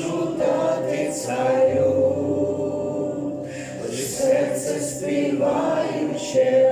можу дати царю, лиш серце співаюче.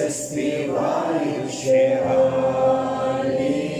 серце співаючи. Аллі.